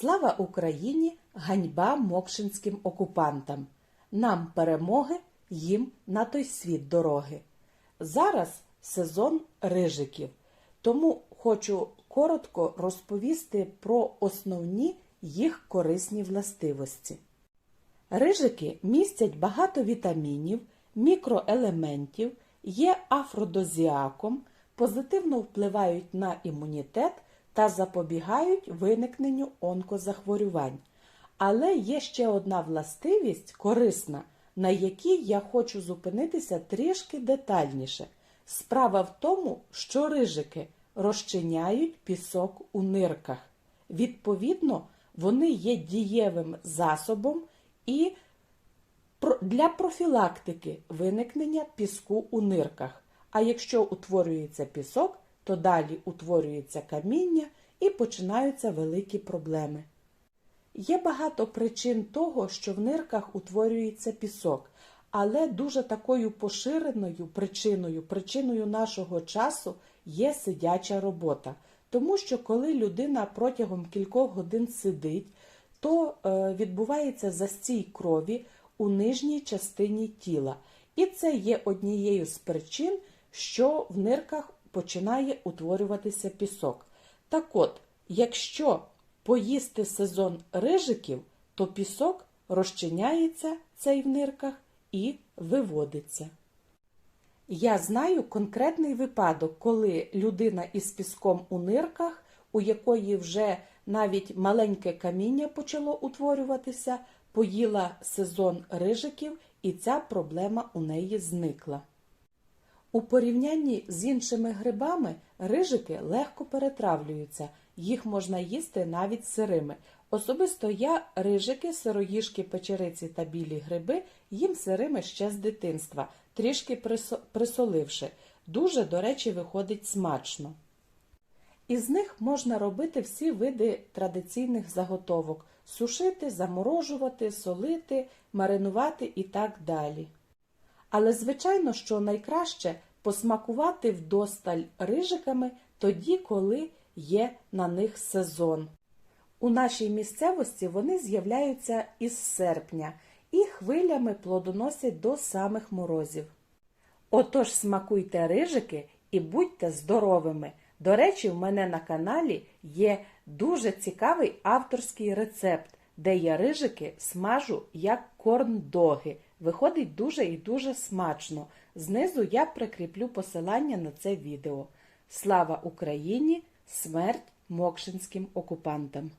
Слава Україні! Ганьба мокшинським окупантам! Нам перемоги, їм на той світ дороги. Зараз сезон рижиків, тому хочу коротко розповісти про основні їх корисні властивості. Рижики містять багато вітамінів, мікроелементів, є афродозіаком, позитивно впливають на імунітет та запобігають виникненню онкозахворювань. Але є ще одна властивість корисна, на якій я хочу зупинитися трішки детальніше. Справа в тому, що рижики розчиняють пісок у нирках. Відповідно, вони є дієвим засобом і для профілактики виникнення піску у нирках. А якщо утворюється пісок, то далі утворюється каміння і починаються великі проблеми. Є багато причин того, що в нирках утворюється пісок, але дуже такою поширеною причиною, причиною нашого часу є сидяча робота. Тому що коли людина протягом кількох годин сидить, то е, відбувається застій крові у нижній частині тіла. І це є однією з причин, що в нирках починає утворюватися пісок. Так от, якщо поїсти сезон рижиків, то пісок розчиняється цей в нирках і виводиться. Я знаю конкретний випадок, коли людина із піском у нирках, у якої вже навіть маленьке каміння почало утворюватися, поїла сезон рижиків, і ця проблема у неї зникла. У порівнянні з іншими грибами рижики легко перетравлюються, їх можна їсти навіть сирими. Особисто я рижики, сироїжки, печериці та білі гриби їм сирими ще з дитинства, трішки присоливши. Дуже, до речі, виходить смачно. Із них можна робити всі види традиційних заготовок сушити, заморожувати, солити, маринувати і так далі. Але звичайно, що найкраще посмакувати вдосталь рижиками тоді, коли є на них сезон. У нашій місцевості вони з'являються із серпня і хвилями плодоносять до самих морозів. Отож смакуйте рижики і будьте здоровими. До речі, в мене на каналі є дуже цікавий авторський рецепт, де я рижики смажу як корндоги. Виходить дуже і дуже смачно. Знизу я прикріплю посилання на це відео. Слава Україні! Смерть мокшинським окупантам!